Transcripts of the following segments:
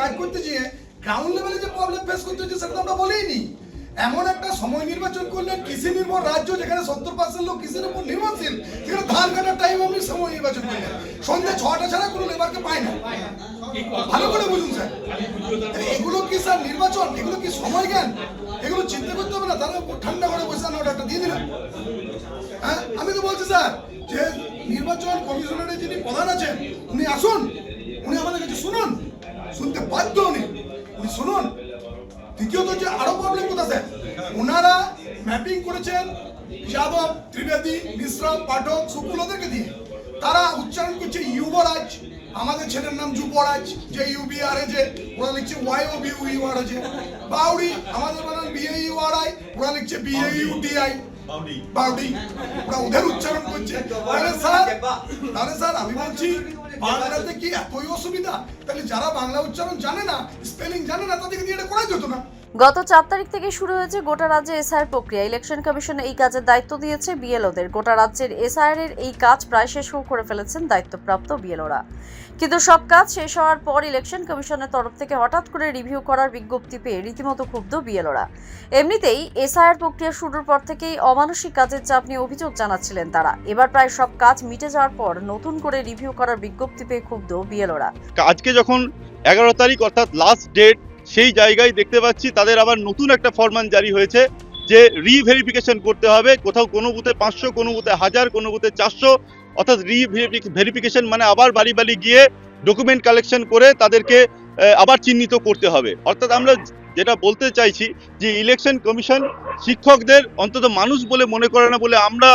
কাজ করতে গিয়ে গ্রাউন্ড লেভেলে যে প্রবলেম ফেস করতে হচ্ছে, সেটা তো আমরা বলেইনি এমন একটা সময় নির্বাচন করলেন কৃষি নির্ভর রাজ্য যেখানে সত্তর পার্সেন্ট লোক কৃষির উপর নির্ভরশীল, সেখানে ধান কাটার টাইম আপনি সময় নির্বাচন করলেন। সন্ধ্যে ছটা ছাড়া কোনো লেবারকে পায় না। ভালো করে বুঝুন, স্যার। এগুলো কি, স্যার, নির্বাচন? এগুলো কি সময় জ্ঞান? এগুলো চিন্তা করতে হবে না, তারা ঠান্ডা করে বসে আমি অর্ডারটা দিয়ে দিলাম হ্যাঁ আমি তো বলছি, স্যার, যে নির্বাচন কমিশনারের যিনি প্রধান আছেন, উনি আসুন, উনি আমাদের কাছে শুনুন। শুনতে বাধ্য উনি উনি শুনুন, দ্বিতীয়ত যে আরও প্রবলেম কোথা স্যার ওনারা ম্যাপিং করেছেন যাদব, ত্রিবেদী, মিশ্রা, পাঠক শুকুল ওদেরকে দিয়ে। তারা উচ্চারণ করছে ইউবরাজ আমাদের ছেলের নাম যুবরাজ, যে ইউবি আর যে, ওরা লিখছে Y O B U R আছে বাউরি আমাদের বানান B A U R I ওরা লিখছে B A U T I Baudi. ওরা ওদের উচ্চারণ করছে। তাহলে স্যার তাহলে স্যার আমি বলছি বাংলাতে কি এতই অসুবিধা? তাহলে যারা বাংলা উচ্চারণ জানে না স্পেলিং জানে না তাদেরকে দিয়ে এটা করা যেত না। গত চার তারিখ থেকে শুরু হয়েছে গোটা রাজ্যে এসআইআর প্রক্রিয়া। ইলেকশন কমিশন এই কাজের দায়িত্ব দিয়েছে বিএলওদের। গোটা রাজ্যের এসআইআর এর এই কাজ প্রায় শেষও করে ফেলেছেন দায়িত্বপ্রাপ্ত বিএলওরা। কিন্তু সব কাজ শেষ হওয়ার পর ইলেকশন কমিশনের তরফ থেকে হঠাৎ করে রিভিউ করার বিজ্ঞপ্তি পেয়ে রীতিমতো ক্ষুব্ধ বিএলওরা। এমনিতেই এসআইআর প্রক্রিয়া শুরুর পর থেকেই অমানসিক কাজের চাপ নিয়ে অভিযোগ জানাচ্ছিলেন তারা। এবার প্রায় সব কাজ মিটে যাওয়ার পর নতুন করে রিভিউ করার বিজ্ঞপ্তি পেয়ে ক্ষুব্ধ বিএলওরা। আজকে যখন এগারো তারিখ, অর্থাৎ লাস্ট ডেট সেই জায়গায় দেখতে পাচ্ছি তাদের আবার নতুন একটা ফরমান জারি হয়েছে যে রিভেরিফিকেশন করতে হবে। কোথাও কোনো বুথে পাঁচশো, কোনো বুথে হাজার, কোনো বুথে চারশো, অর্থাৎ রিভেরিফিকেশন মানে আবার বাড়ি বাড়ি গিয়ে ডকুমেন্ট কালেকশন করে তাদেরকে আবার চিহ্নিত করতে হবে। অর্থাৎ আমরা যেটা বলতে চাইছি যে ইলেকশন কমিশন শিক্ষকদের অন্তত মানুষ বলে মনে করে না বলে আমরা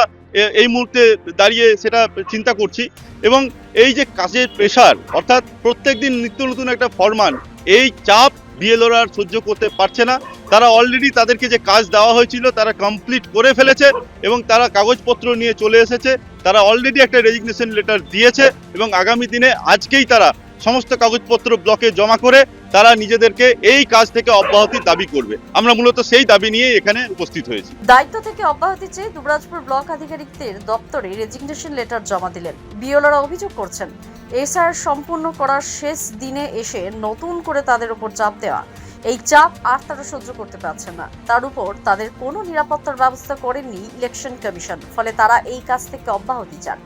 এই মুহূর্তে দাঁড়িয়ে সেটা চিন্তা করছি। এবং এই যে কাজের প্রেশার অর্থাৎ প্রত্যেক দিন নিত্য নতুন একটা ফরমান, এই চাপ বিএলওরা সহ্য করতে পারছে না। তারা অলরেডি তাদেরকে যে কাজ দেওয়া হয়েছিল, তারা কমপ্লিট করে ফেলেছে এবং তারা কাগজপত্র নিয়ে চলে এসেছে। তারা অলরেডি একটা রেজিগনেশন লেটার দিয়েছে এবং আগামী দিনে আজকেই তারা সমস্ত কাগজপত্র ব্লকে জমা করে তারা নিজেদেরকে এই কাজ থেকে অব্যাহতি দাবি করবে। আমরা মূলত সেই দাবি নিয়ে এখানে উপস্থিত হয়েছি। দায়িত্ব থেকে অব্যাহতি চেয়ে দুবরাজপুর ব্লক আধিকারিকদের দপ্তরে রেজিগনেশন লেটার জমা দিলেন। বিওলারা অভিযোগ করছেন এসআর সম্পূর্ণ করার শেষ দিনে এসে নতুন করে তাদের উপর চাপ দেওয়া। এই চাপ আর তারা সহ্য করতে পারছে না। তার উপর তাদের কোনো নিরাপত্তার ব্যবস্থা করেনি ইলেকশন কমিশন, ফলে তারা এই কাজ থেকে অব্যাহতি চান।